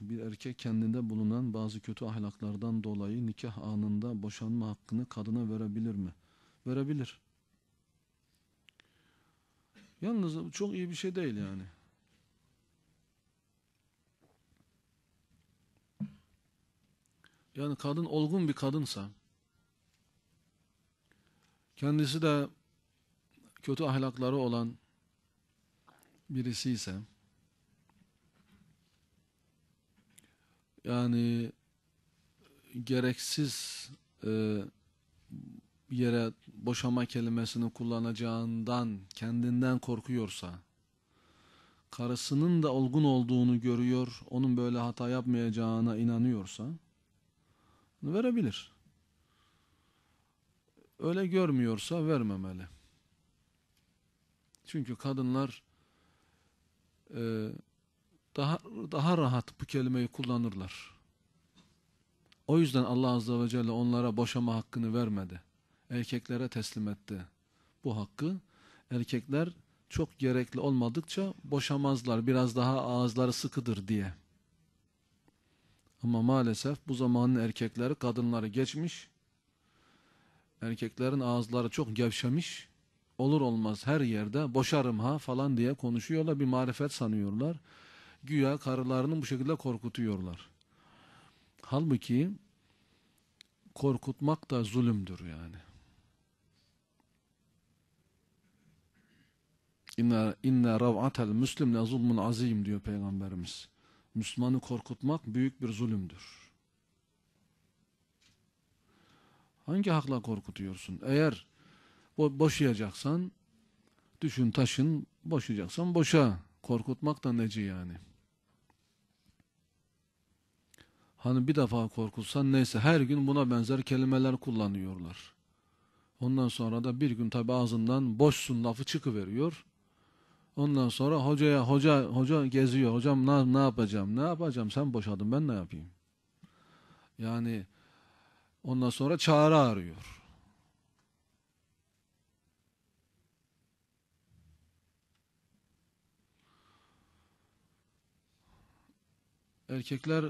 Bir erkek kendinde bulunan bazı kötü ahlaklardan dolayı nikah anında boşanma hakkını kadına verebilir mi? Verebilir. Yalnız çok iyi bir şey değil yani. Yani kadın olgun bir kadınsa kendisi de kötü ahlakları olan birisi ise yani gereksiz e, yere boşama kelimesini kullanacağından kendinden korkuyorsa karısının da olgun olduğunu görüyor onun böyle hata yapmayacağına inanıyorsa verebilir. Öyle görmüyorsa vermemeli. Çünkü kadınlar e, daha daha rahat bu kelimeyi kullanırlar. O yüzden Allah Azze ve Celle onlara boşama hakkını vermedi. Erkeklere teslim etti. Bu hakkı erkekler çok gerekli olmadıkça boşamazlar. Biraz daha ağızları sıkıdır diye. Ama maalesef bu zamanın erkekleri kadınları geçmiş. Erkeklerin ağızları çok gevşemiş. Olur olmaz her yerde boşarım ha falan diye konuşuyorlar. Bir marifet sanıyorlar. Güya karılarını bu şekilde korkutuyorlar. Halbuki korkutmak da zulümdür yani. İnne inne rav'atel müslim la zulmun azim diyor peygamberimiz. Müslümanı korkutmak büyük bir zulümdür. Hangi hakla korkutuyorsun? Eğer bo boşayacaksan düşün taşın boşayacaksan boşa. Korkutmak da neci yani. Hani bir defa korkulsan neyse her gün buna benzer kelimeler kullanıyorlar. Ondan sonra da bir gün tabi ağzından boşsun lafı çıkıveriyor. Ondan sonra hocaya hoca hoca geziyor. Hocam ne, ne yapacağım? Ne yapacağım? Sen boşadın ben ne yapayım? Yani ondan sonra çağrı arıyor. Erkekler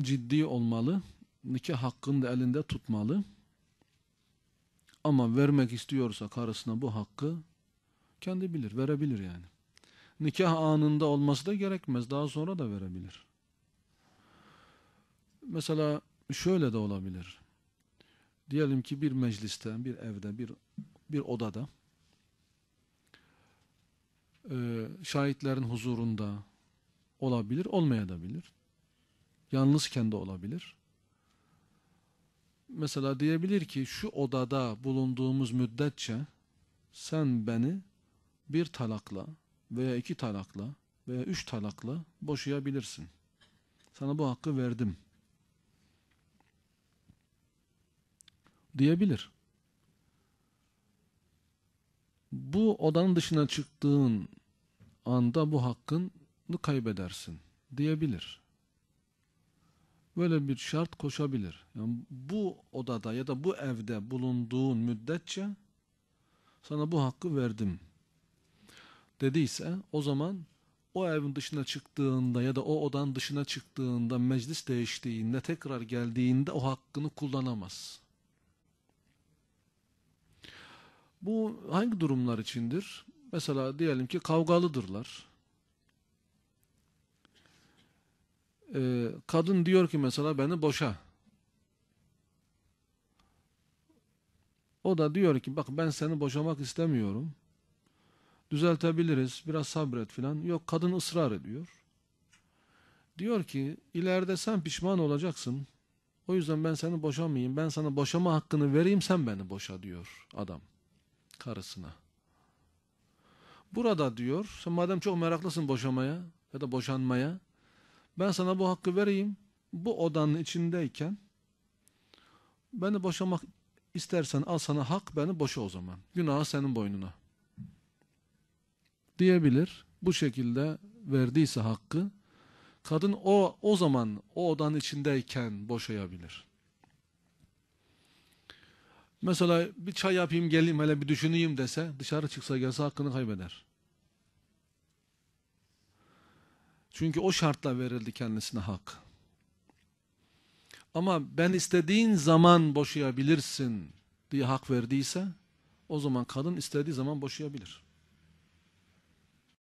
ciddi olmalı. Nikah hakkını da elinde tutmalı. Ama vermek istiyorsa karısına bu hakkı kendi bilir, verebilir yani. Nikah anında olması da gerekmez. Daha sonra da verebilir. Mesela şöyle de olabilir. Diyelim ki bir mecliste, bir evde, bir bir odada şahitlerin huzurunda olabilir, olmayabilir. Yalnızken de olabilir. Mesela diyebilir ki şu odada bulunduğumuz müddetçe sen beni bir talakla veya iki talakla veya üç talakla boşayabilirsin. Sana bu hakkı verdim. Diyebilir. Bu odanın dışına çıktığın anda bu hakkını kaybedersin diyebilir. Böyle bir şart koşabilir. Yani bu odada ya da bu evde bulunduğun müddetçe sana bu hakkı verdim dediyse o zaman o evin dışına çıktığında ya da o odanın dışına çıktığında meclis değiştiğinde tekrar geldiğinde o hakkını kullanamaz. Bu hangi durumlar içindir? Mesela diyelim ki kavgalıdırlar. Ee, kadın diyor ki mesela beni boşa. O da diyor ki bak ben seni boşamak istemiyorum düzeltebiliriz, biraz sabret filan. Yok kadın ısrar ediyor. Diyor ki ileride sen pişman olacaksın. O yüzden ben seni boşamayayım. Ben sana boşama hakkını vereyim sen beni boşa diyor adam karısına. Burada diyor sen madem çok meraklısın boşamaya ya da boşanmaya ben sana bu hakkı vereyim. Bu odanın içindeyken beni boşamak istersen al sana hak beni boşa o zaman. Günahı senin boynuna diyebilir. Bu şekilde verdiyse hakkı kadın o o zaman o odanın içindeyken boşayabilir. Mesela bir çay yapayım geleyim hele bir düşüneyim dese dışarı çıksa gelse hakkını kaybeder. Çünkü o şartla verildi kendisine hak. Ama ben istediğin zaman boşayabilirsin diye hak verdiyse o zaman kadın istediği zaman boşayabilir.